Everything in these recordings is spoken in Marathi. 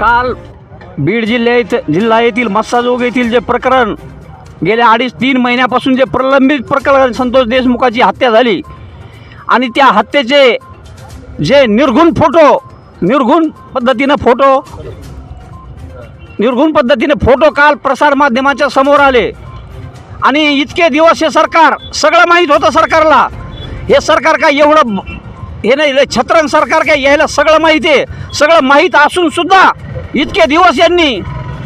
काल बीड जिल्ह्यात जिल्हा येथील मस्साजोग येथील जे प्रकरण गेल्या अडीच तीन महिन्यापासून जे प्रलंबित प्रकरण संतोष देशमुखाची हत्या झाली आणि त्या हत्येचे जे निर्घुण फोटो निर्घुण पद्धतीनं फोटो निर्घुण पद्धतीने फोटो काल प्रसारमाध्यमाच्या समोर आले. आणि इतके दिवस हे सरकार सगळं माहीत होतं सरकारला. हे सरकार काय एवढं हे नाही लय छत्रंग सरकार काय यायला सगळं माहीत आहे. सगळं माहीत असून सुद्धा इतके दिवस यांनी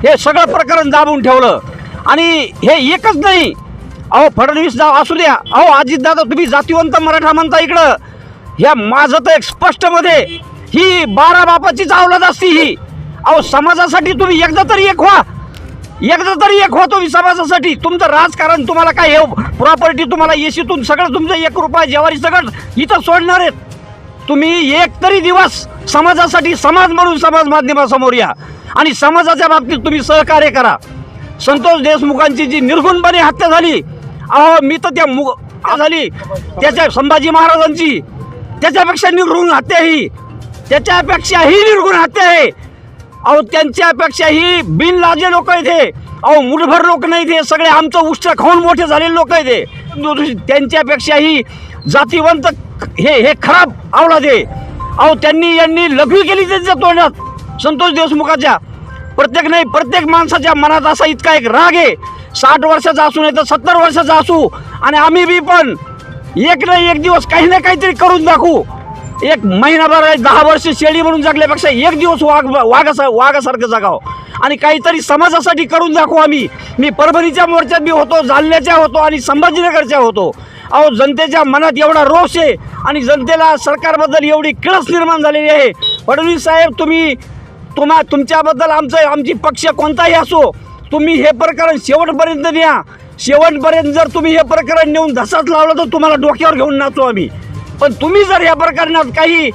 हे सगळं प्रकरण दाबून ठेवलं. आणि हे एकच नाही. अहो फडणवीस जाव असू द्या. अहो अजितदादा तुम्ही जातीवंत मराठा म्हणता इकडं. ह्या माझं तर एक स्पष्टमध्ये ही बारा बापाचीच अवलाद असती ही. अहो समाजासाठी तुम्ही एकदा तरी एक व्हा. एकदा तरी एक व्हा तुम्ही समाजासाठी. तुमचं राजकारण तुम्हाला काय हे प्रॉपर्टी तुम्हाला येशीतून सगळं तुमचं एक रुपया जेवारी सगळं इथं सोडणार आहेत. तुम्ही एक तरी दिवस समाजासाठी समाज म्हणून समाज माध्यमासमोर या. आणि समाजाच्या बाबतीत तुम्ही सहकार्य करा. संतोष देशमुखांची जी निर्गुणपणे हत्या झाली अहो मी तर त्या मु झाली. त्याच्या संभाजी महाराजांची त्याच्यापेक्षा निर्गुण हत्या ही. त्याच्यापेक्षाही निर्गुण हत्या आहे. अहो त्यांच्यापेक्षाही बिनलाजे लोक आहेत हे अहो मुठभर लोक नाही ते सगळे आमचं उष्ट खाऊन मोठे झालेले लोक आहेत हे त्यांच्यापेक्षाही जातीवंत हे हे खराब आवलाद आहे. अहो त्यांनी यांनी लघवी केली त्यांच्या तोंडात संतोष देशमुखाच्या प्रत्येक नाही प्रत्येक माणसाच्या मनात असा इतका एक राग आहे. साठ वर्षाचा असू नाही तर सत्तर वर्षाचा असू. आणि आम्ही बी पण एक ना एक दिवस काही ना काहीतरी करून दाखवू. एक महिनाभर दहा वर्ष शेळी म्हणून जगल्यापेक्षा एक दिवस वाघ वाघासा वाघासारखं जगावं. आणि काहीतरी समाजासाठी करून दाखवू आम्ही. मी परभणीच्या मोर्चात बी होतो जालन्याच्या होतो आणि संभाजीनगरच्या होतो. अहो जनतेच्या मनात एवढा रोष आहे आणि जनतेला सरकारबद्दल एवढी किळस निर्माण झालेली आहे. फडणवीस साहेब तुम्ही तुम्हा तुमच्याबद्दल आमचं आमची पक्ष कोणताही असो तुम्ही हे प्रकरण शेवटपर्यंत न्या. शेवटपर्यंत जर तुम्ही हे प्रकरण नेऊन धसाच लावलं तर तुम्हाला डोक्यावर घेऊन नाचू आम्ही. पण तुम्ही जर या प्रकरणात काही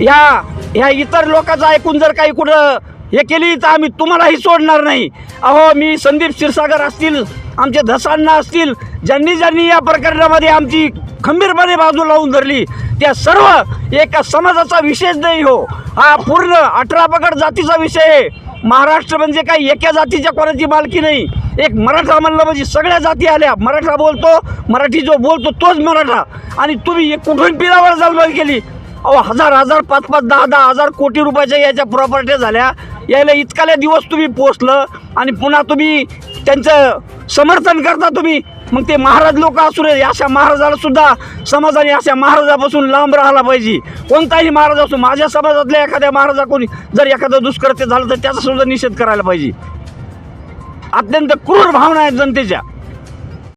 ह्या ह्या इतर लोकांचं ऐकून जर काही कुठं हे केली तर आम्ही तुम्हालाही सोडणार नाही. अहो मी संदीप क्षीरसागर असतील आमचे धसांना असतील ज्यांनी ज्यांनी या प्रकरणामध्ये आमची खंबीरपणे बाजू लावून धरली त्या सर्व एका समाजाचा विषयच नाही हो. हा पूर्ण अठरा पकड जातीचा विषय आहे. महाराष्ट्र म्हणजे काही एका जातीच्या कोणाची मालकी नाही. एक मराठा म्हणलं म्हणजे सगळ्या जाती आल्या. मराठा बोलतो मराठी जो बोलतो तोच मराठा. आणि तुम्ही एक कुठून पिरावर जलमाल केली? अहो हजार हजार पाच पाच दहा दहा हजार कोटी रुपयाच्या याच्या प्रॉपर्ट्या झाल्या. यायला इतकाले दिवस तुम्ही पोचलं आणि पुन्हा तुम्ही त्यांचं समर्थन करता तुम्ही. मग ते महाराज लोक असू नये अशा महाराजाला सुद्धा समाजाने अशा महाराजापासून लांब राहिला पाहिजे. कोणताही महाराज असो माझ्या समाजातल्या एखाद्या महाराजा कोणी जर एखादं दुष्कृत्य झालं तर त्याचा सुद्धा निषेध करायला पाहिजे. अत्यंत क्रूर भावना आहेत जनतेच्या.